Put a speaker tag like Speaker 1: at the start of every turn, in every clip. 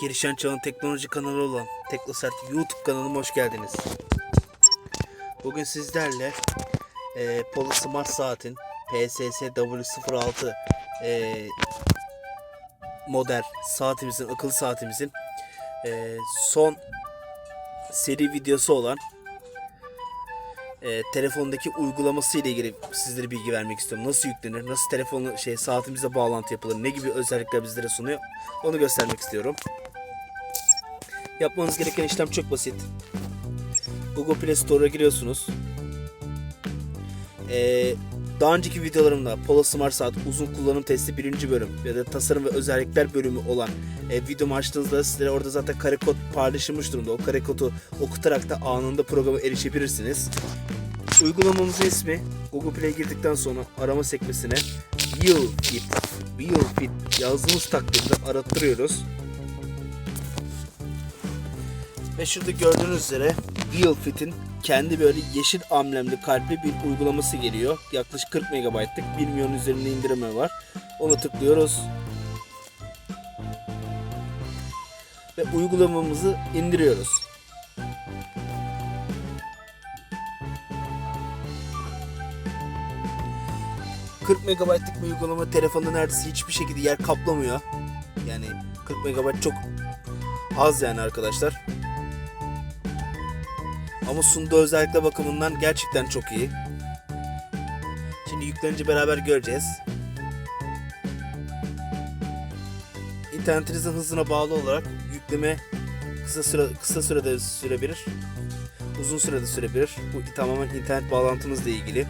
Speaker 1: Gelişen çağın teknoloji kanalı olan Teknosert YouTube kanalıma hoş geldiniz. Bugün sizlerle e, Polo Smart Saat'in PSS W06 e, model saatimizin, akıllı saatimizin e, son seri videosu olan e, telefondaki uygulaması ile ilgili sizlere bilgi vermek istiyorum. Nasıl yüklenir, nasıl telefonu şey saatimize bağlantı yapılır, ne gibi özellikler bizlere sunuyor onu göstermek istiyorum. Yapmanız gereken işlem çok basit. Google Play Store'a giriyorsunuz. Ee, daha önceki videolarımda Polo Smart Saat uzun kullanım testi birinci bölüm ya da tasarım ve özellikler bölümü olan e, videomu açtığınızda sizlere orada zaten kare kod paylaşılmış durumda. O kare kodu okutarak da anında programa erişebilirsiniz. Uygulamamızın ismi Google Play'e girdikten sonra arama sekmesine Wheel Fit, Wheel Fit yazdığımız takdirde arattırıyoruz. Ve şurada gördüğünüz üzere Wheel Fit'in kendi böyle yeşil amblemli kalpli bir uygulaması geliyor. Yaklaşık 40 MB'lık 1 milyon üzerinde indirimi var. Ona tıklıyoruz. Ve uygulamamızı indiriyoruz. ...40 MB'lık bir uygulama telefonda neredeyse hiçbir şekilde yer kaplamıyor. Yani 40 MB çok az yani arkadaşlar. Ama sunduğu özellikle bakımından gerçekten çok iyi. Şimdi yüklenince beraber göreceğiz. İnternetinizin hızına bağlı olarak yükleme kısa süre kısa sürede sürebilir. Uzun sürede sürebilir. Bu tamamen internet bağlantınızla ilgili.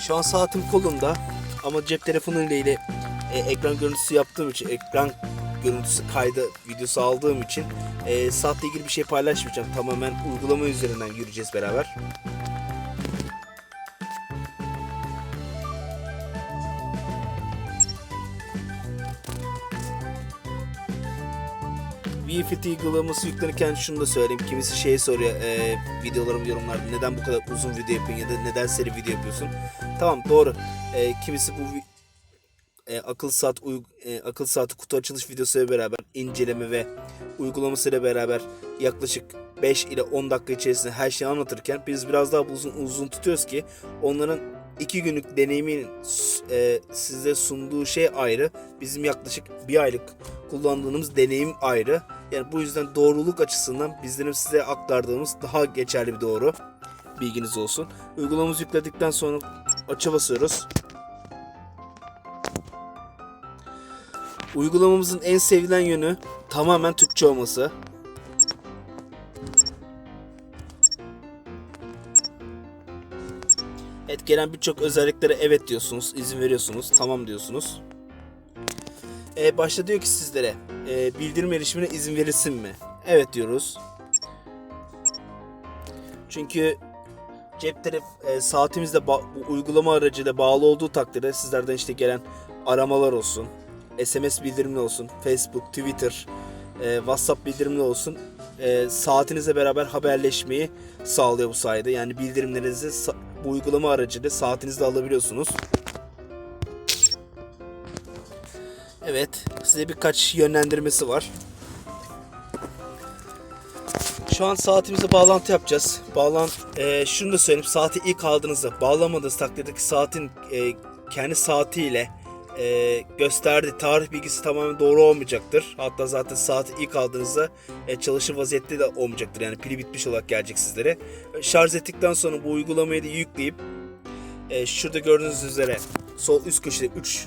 Speaker 1: Şu an saatim kolumda ama cep telefonu ile ile e, ekran görüntüsü yaptığım için ekran görüntüsü kaydı videosu aldığım için e, saatle ilgili bir şey paylaşmayacağım. Tamamen uygulama üzerinden yürüyeceğiz beraber. WeFit uygulaması yüklenirken şunu da söyleyeyim. Kimisi şey soruyor e, videolarım yorumlarda neden bu kadar uzun video yapıyorsun ya da neden seri video yapıyorsun. Tamam doğru. E, kimisi bu e, akıl saat e, akıl saati kutu açılış videosuyla beraber inceleme ve uygulamasıyla beraber yaklaşık 5 ile 10 dakika içerisinde her şeyi anlatırken biz biraz daha uzun uzun tutuyoruz ki onların 2 günlük deneyimin e, size sunduğu şey ayrı. Bizim yaklaşık bir aylık kullandığımız deneyim ayrı. Yani bu yüzden doğruluk açısından bizlerin size aktardığımız daha geçerli bir doğru. Bilginiz olsun. Uygulamamızı yükledikten sonra açı basıyoruz. Uygulamamızın en sevilen yönü tamamen Türkçe olması. Evet gelen birçok özelliklere evet diyorsunuz, izin veriyorsunuz, tamam diyorsunuz. Ee, başta diyor ki sizlere e, bildirim erişimine izin verilsin mi? Evet diyoruz. Çünkü cep telef e, saatimizde bu uygulama aracıyla bağlı olduğu takdirde sizlerden işte gelen aramalar olsun, SMS bildirimli olsun, Facebook, Twitter, e, WhatsApp bildirimli olsun. E, saatinizle beraber haberleşmeyi sağlıyor bu sayede. Yani bildirimlerinizi bu uygulama aracıyla saatinizde alabiliyorsunuz. Evet, size birkaç yönlendirmesi var. Şu an saatimize bağlantı yapacağız. Bağlan, e, şunu da söyleyeyim. Saati ilk aldığınızda bağlamadığınız takdirdeki saatin e, kendi saatiyle e, gösterdiği tarih bilgisi tamamen doğru olmayacaktır. Hatta zaten saati ilk aldığınızda e, çalışır vaziyette de olmayacaktır. Yani pili bitmiş olarak gelecek sizlere. E, Şarj ettikten sonra bu uygulamayı da yükleyip e, şurada gördüğünüz üzere sol üst köşede 3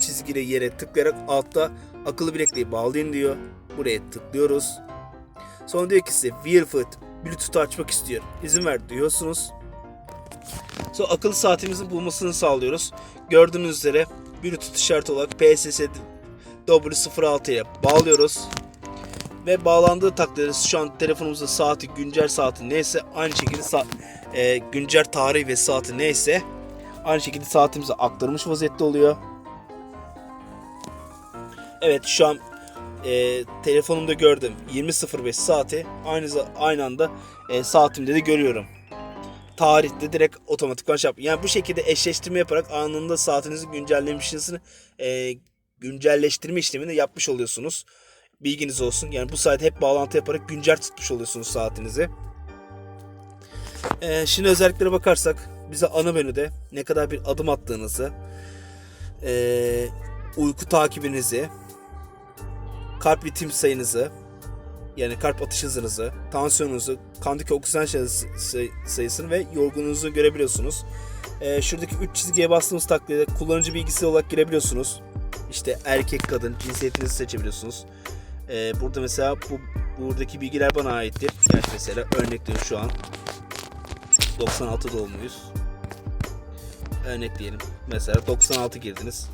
Speaker 1: çizgili yere tıklayarak altta akıllı bilekliği bağlayın diyor. Buraya tıklıyoruz. Sonra diyor ki size Wheelfoot Bluetooth açmak istiyor. İzin ver diyorsunuz. Sonra akıllı saatimizin bulmasını sağlıyoruz. Gördüğünüz üzere Bluetooth işareti olarak PSS W06 ile bağlıyoruz. Ve bağlandığı takdirde şu an telefonumuzda saati güncel saati neyse aynı şekilde sa- e, güncel tarih ve saati neyse aynı şekilde saatimize aktarmış vaziyette oluyor. Evet şu an e, telefonumda gördüm 20.05 saati aynı aynı anda e, saatimde de görüyorum. Tarihte direkt otomatikman şey yap. Yani bu şekilde eşleştirme yaparak anında saatinizi güncellemişsiniz. E, güncelleştirme işlemini yapmış oluyorsunuz. Bilginiz olsun. Yani bu sayede hep bağlantı yaparak güncel tutmuş oluyorsunuz saatinizi. E, şimdi özelliklere bakarsak bize ana menüde ne kadar bir adım attığınızı, e, uyku takibinizi, kalp ritim sayınızı, yani kalp atış hızınızı, tansiyonunuzu, kandaki oksijen sayısı- say- sayısını ve yorgunluğunuzu görebiliyorsunuz. Ee, şuradaki 3 çizgiye bastığınız takdirde kullanıcı bilgisi olarak girebiliyorsunuz. İşte erkek, kadın, cinsiyetinizi seçebiliyorsunuz. Ee, burada mesela bu buradaki bilgiler bana aittir. Yani mesela örnek diyorum şu an 96 doğumluyuz. Örnek diyelim. Mesela 96 girdiniz.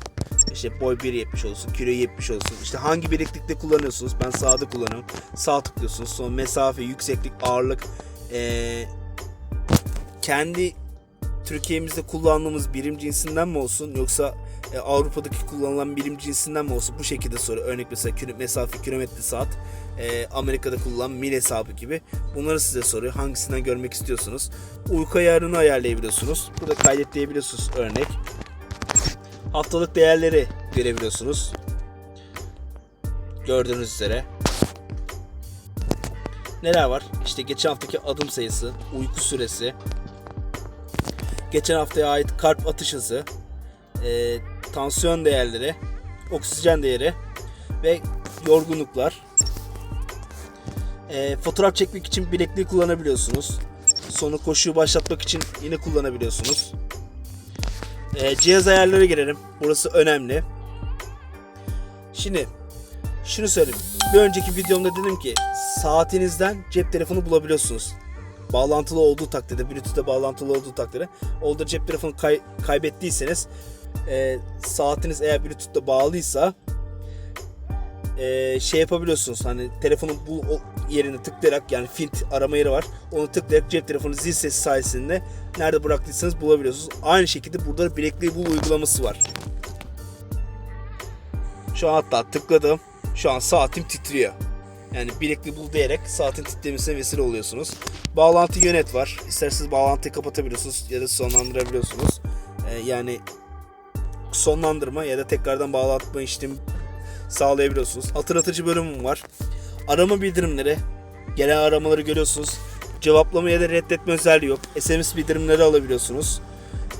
Speaker 1: İşte boy 1.70 olsun, kilo 70 olsun. İşte hangi birlikte kullanıyorsunuz? Ben sağda kullanıyorum. Sağ tıklıyorsunuz. Sonra mesafe, yükseklik, ağırlık. Ee, kendi Türkiye'mizde kullandığımız birim cinsinden mi olsun yoksa e, Avrupa'daki kullanılan birim cinsinden mi olsun? Bu şekilde soru. Örnek mesela kilo- mesafe, kilometre saat. e, Amerika'da kullanılan mil hesabı gibi. Bunları size soruyor. Hangisinden görmek istiyorsunuz? Uyku ayarını ayarlayabiliyorsunuz. Burada kaydet diyebiliyorsunuz örnek haftalık değerleri görebiliyorsunuz. Gördüğünüz üzere. Neler var? İşte geçen haftaki adım sayısı, uyku süresi, geçen haftaya ait kalp atış hızı, e, tansiyon değerleri, oksijen değeri ve yorgunluklar. E, fotoğraf çekmek için bilekliği kullanabiliyorsunuz. Sonra koşuyu başlatmak için yine kullanabiliyorsunuz. Ee, cihaz ayarları girelim. Burası önemli. Şimdi şunu söyleyeyim. Bir önceki videomda dedim ki saatinizden cep telefonu bulabiliyorsunuz. Bağlantılı olduğu takdirde, Bluetooth'ta bağlantılı olduğu takdirde. Oldu cep telefonu kay- kaybettiyseniz e, saatiniz eğer Bluetooth'ta bağlıysa e, şey yapabiliyorsunuz. Hani telefonun bu o yerine tıklayarak yani Fint arama yeri var. Onu tıklayarak cep telefonu zil sesi sayesinde nerede bıraktıysanız bulabiliyorsunuz. Aynı şekilde burada bilekliği bul uygulaması var. Şu an hatta tıkladım. Şu an saatim titriyor. Yani bilekliği bul diyerek saatin titremesine vesile oluyorsunuz. Bağlantı yönet var. İsterseniz bağlantıyı kapatabiliyorsunuz ya da sonlandırabiliyorsunuz. Ee, yani sonlandırma ya da tekrardan bağlatma işlemi sağlayabiliyorsunuz. Hatırlatıcı bölümüm var. Arama bildirimleri. Gelen aramaları görüyorsunuz. Cevaplama ya da reddetme özelliği yok. SMS bildirimleri alabiliyorsunuz.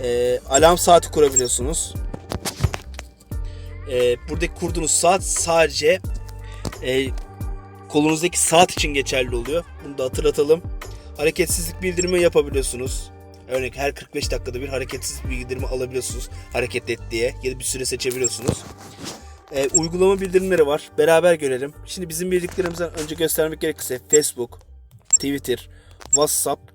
Speaker 1: Ee, alarm saati kurabiliyorsunuz. Ee, buradaki kurduğunuz saat sadece e, kolunuzdaki saat için geçerli oluyor. Bunu da hatırlatalım. Hareketsizlik bildirimi yapabiliyorsunuz. Örnek her 45 dakikada bir hareketsizlik bildirimi alabiliyorsunuz. Hareket et diye ya da bir süre seçebiliyorsunuz. Ee, uygulama bildirimleri var. Beraber görelim. Şimdi bizim bildiklerimizden önce göstermek gerekirse Facebook, Twitter, WhatsApp.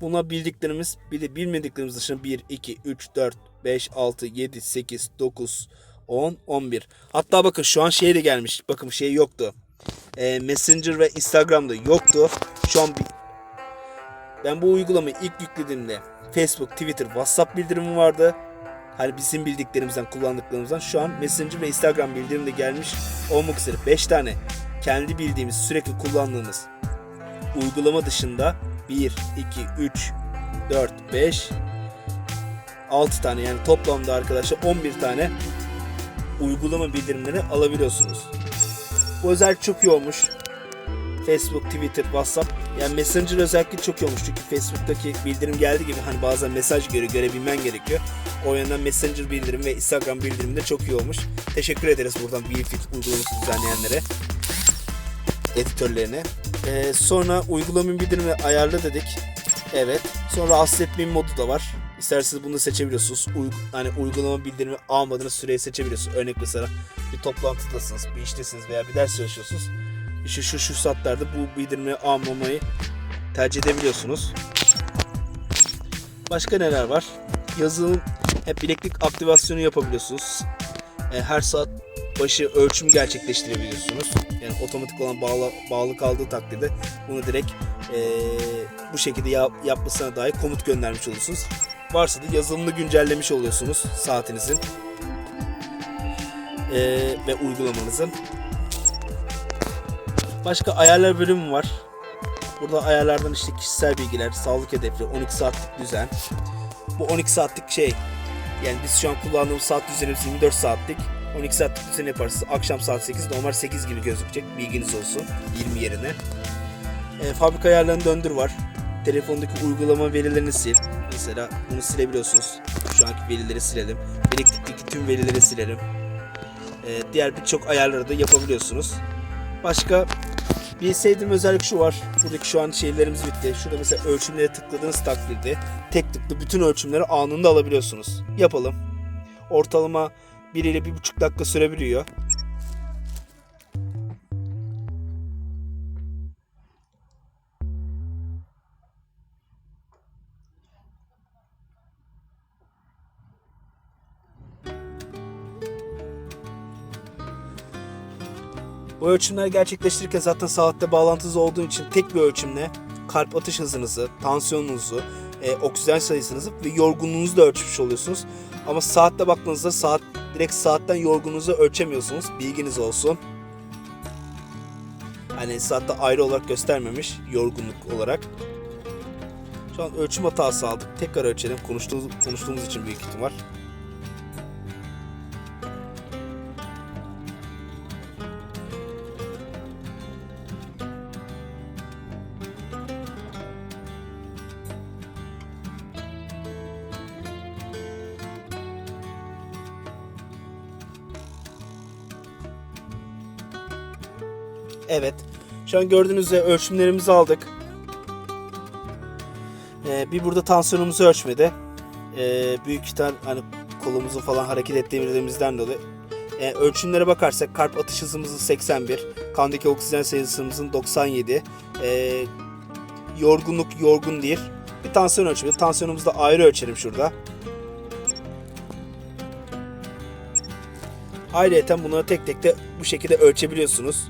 Speaker 1: Bunlar bildiklerimiz. Bir de bilmediklerimiz dışında 1, 2, 3, 4, 5, 6, 7, 8, 9, 10, 11. Hatta bakın şu an şey de gelmiş. Bakın şey yoktu. Ee, Messenger ve Instagram'da yoktu. Şu an bir... ben bu uygulamayı ilk yüklediğimde Facebook, Twitter, WhatsApp bildirimi vardı. Hani bizim bildiklerimizden, kullandıklarımızdan şu an Messenger ve Instagram bildirimi de gelmiş olmak üzere 5 tane kendi bildiğimiz, sürekli kullandığımız uygulama dışında 1, 2, 3, 4, 5, 6 tane yani toplamda arkadaşlar 11 tane uygulama bildirimleri alabiliyorsunuz. Bu özellik çok iyi olmuş. Facebook, Twitter, WhatsApp. Yani Messenger özellikle çok iyi olmuş. Çünkü Facebook'taki bildirim geldiği gibi hani bazen mesaj göre görebilmen gerekiyor. O yönden Messenger bildirim ve Instagram bildirimi de çok iyi olmuş. Teşekkür ederiz buradan BeFit uygulaması düzenleyenlere. Editörlerine. Ee, sonra uygulama bildirimi ayarla dedik. Evet. Sonra rahatsız etmeyin modu da var. İsterseniz bunu da seçebiliyorsunuz. Uyg hani uygulama bildirimi almadığınız süreyi seçebiliyorsunuz. Örnek mesela bir toplantıdasınız, bir iştesiniz veya bir ders çalışıyorsunuz. İşte şu şu saatlerde bu bildirimi almamayı tercih edebiliyorsunuz. Başka neler var? Yazılım hep bileklik aktivasyonu yapabiliyorsunuz. E, her saat başı ölçüm gerçekleştirebiliyorsunuz. Yani otomatik olan bağlı, bağlı kaldığı takdirde bunu direkt e, bu şekilde yap, yapmasına dair komut göndermiş olursunuz. Varsa da yazılımını güncellemiş oluyorsunuz saatinizin e, ve uygulamanızın. Başka ayarlar bölümü var. Burada ayarlardan işte kişisel bilgiler, sağlık hedefleri, 12 saatlik düzen. Bu 12 saatlik şey yani biz şu an kullandığımız saat düzenimiz 24 saatlik. 12 saatlik düzen yaparız. Akşam saat 8, normal 8 gibi gözükecek. Bilginiz olsun. 20 yerine. E, fabrika ayarlarını döndür var. Telefondaki uygulama verilerini sil. Mesela bunu silebiliyorsunuz. Şu anki verileri silelim. Bileklikteki tüm verileri silerim. E, diğer birçok ayarları da yapabiliyorsunuz. Başka bir sevdiğim özellik şu var. Buradaki şu an şeylerimiz bitti. Şurada mesela ölçümlere tıkladığınız takdirde tek tıklı bütün ölçümleri anında alabiliyorsunuz. Yapalım. Ortalama 1 ile 1,5 dakika sürebiliyor. Ölçümler gerçekleştirirken zaten saatte bağlantısı olduğu için tek bir ölçümle kalp atış hızınızı, tansiyonunuzu, e, oksijen sayısınızı ve yorgunluğunuzu da ölçmüş oluyorsunuz. Ama saatte baktığınızda saat direkt saatten yorgunluğunuzu ölçemiyorsunuz. Bilginiz olsun. Hani saatte ayrı olarak göstermemiş yorgunluk olarak. Şu an ölçüm hatası aldık. Tekrar ölçelim. Konuştuğumuz, konuştuğumuz için büyük ihtimal. Evet. Şu an gördüğünüz üzere ölçümlerimizi aldık. Ee, bir burada tansiyonumuzu ölçmedi. Ee, büyük ihtimal hani kolumuzu falan hareket ettiğimizden dolayı. Ee, ölçümlere bakarsak kalp atış hızımızın 81, kandaki oksijen sayısımızın 97, ee, yorgunluk yorgun değil. Bir tansiyon ölçümü. Tansiyonumuzu da ayrı ölçelim şurada. Ayrıca bunları tek tek de bu şekilde ölçebiliyorsunuz.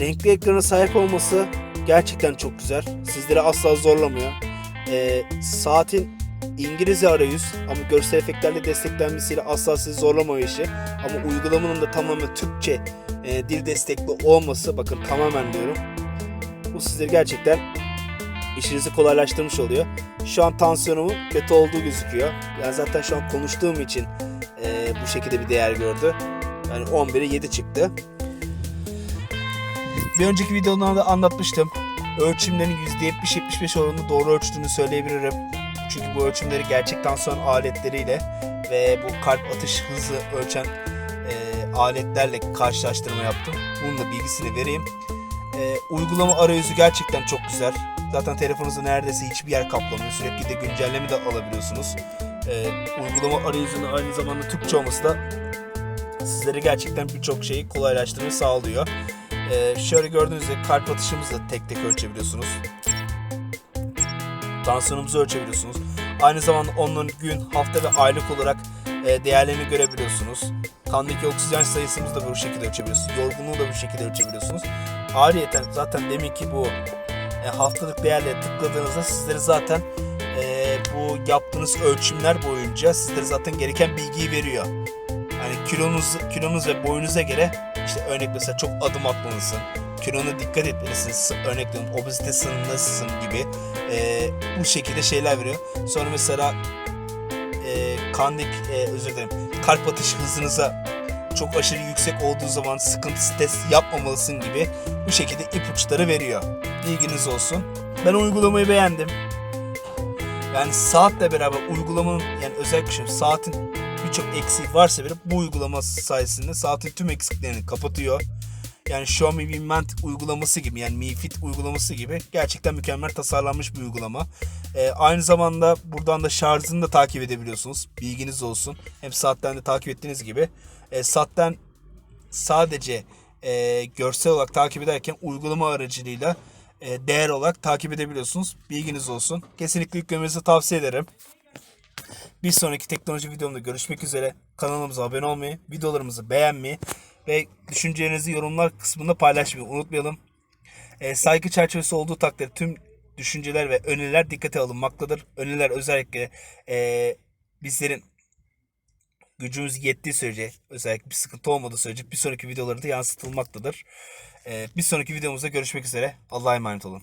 Speaker 1: Renkli ekrana sahip olması gerçekten çok güzel. Sizleri asla zorlamıyor. Ee, saatin İngilizce arayüz ama görsel efektlerle desteklenmesiyle asla sizi zorlamıyor işi. Ama uygulamanın da tamamen Türkçe e, dil destekli olması bakın tamamen diyorum. Bu sizleri gerçekten işinizi kolaylaştırmış oluyor. Şu an tansiyonumun kötü olduğu gözüküyor. Yani zaten şu an konuştuğum için e, bu şekilde bir değer gördü. Yani 11'e 7 çıktı. Bir önceki videolarda anlatmıştım. Ölçümlerin %70-75 oranında doğru ölçtüğünü söyleyebilirim. Çünkü bu ölçümleri gerçek tansiyon aletleriyle ve bu kalp atış hızı ölçen e, aletlerle karşılaştırma yaptım. Bunun da bilgisini vereyim. E, uygulama arayüzü gerçekten çok güzel. Zaten telefonunuzu neredeyse hiçbir yer kaplamıyor. Sürekli de güncelleme de alabiliyorsunuz. E, uygulama arayüzünün aynı zamanda Türkçe olması da sizlere gerçekten birçok şeyi kolaylaştırmayı sağlıyor. Ee, şöyle gördüğünüz gibi kalp atışımızı da tek tek ölçebiliyorsunuz. Tansiyonumuzu ölçebiliyorsunuz. Aynı zamanda onların gün, hafta ve aylık olarak e, değerlerini görebiliyorsunuz. Kandaki oksijen sayısımızı da bu şekilde ölçebiliyorsunuz. Yorgunluğu da bu şekilde ölçebiliyorsunuz. Ayrıca zaten demin ki bu e, haftalık değerleri tıkladığınızda sizlere zaten e, bu yaptığınız ölçümler boyunca sizlere zaten gereken bilgiyi veriyor. Hani kilonuz, kilonuz ve boyunuza göre işte örnek mesela çok adım atmalısın. Kilona dikkat etmelisin. Örnek veriyorum obezite sınırındasın gibi. E, bu şekilde şeyler veriyor. Sonra mesela e, kandik e, özür dilerim kalp atış hızınıza çok aşırı yüksek olduğu zaman sıkıntı stres yapmamalısın gibi bu şekilde ipuçları veriyor. Bilginiz olsun. Ben uygulamayı beğendim. Yani saatle beraber uygulamanın yani özellikle şu saatin birçok eksik varsa bile bu uygulama sayesinde saatin tüm eksiklerini kapatıyor. yani Xiaomi Mi Band uygulaması gibi yani Mi Fit uygulaması gibi gerçekten mükemmel tasarlanmış bir uygulama. Ee, aynı zamanda buradan da şarjını da takip edebiliyorsunuz. Bilginiz olsun. Hem saatten de takip ettiğiniz gibi. E, saatten sadece e, görsel olarak takip ederken uygulama aracılığıyla e, değer olarak takip edebiliyorsunuz. Bilginiz olsun. Kesinlikle yüklemenizi tavsiye ederim. Bir sonraki teknoloji videomda görüşmek üzere. Kanalımıza abone olmayı, videolarımızı beğenmeyi ve düşüncelerinizi yorumlar kısmında paylaşmayı unutmayalım. E, saygı çerçevesi olduğu takdirde tüm düşünceler ve öneriler dikkate alınmaktadır. Öneriler özellikle e, bizlerin gücümüz yettiği sürece özellikle bir sıkıntı olmadığı sürece bir sonraki videolarda yansıtılmaktadır. E, bir sonraki videomuzda görüşmek üzere. Allah'a emanet olun.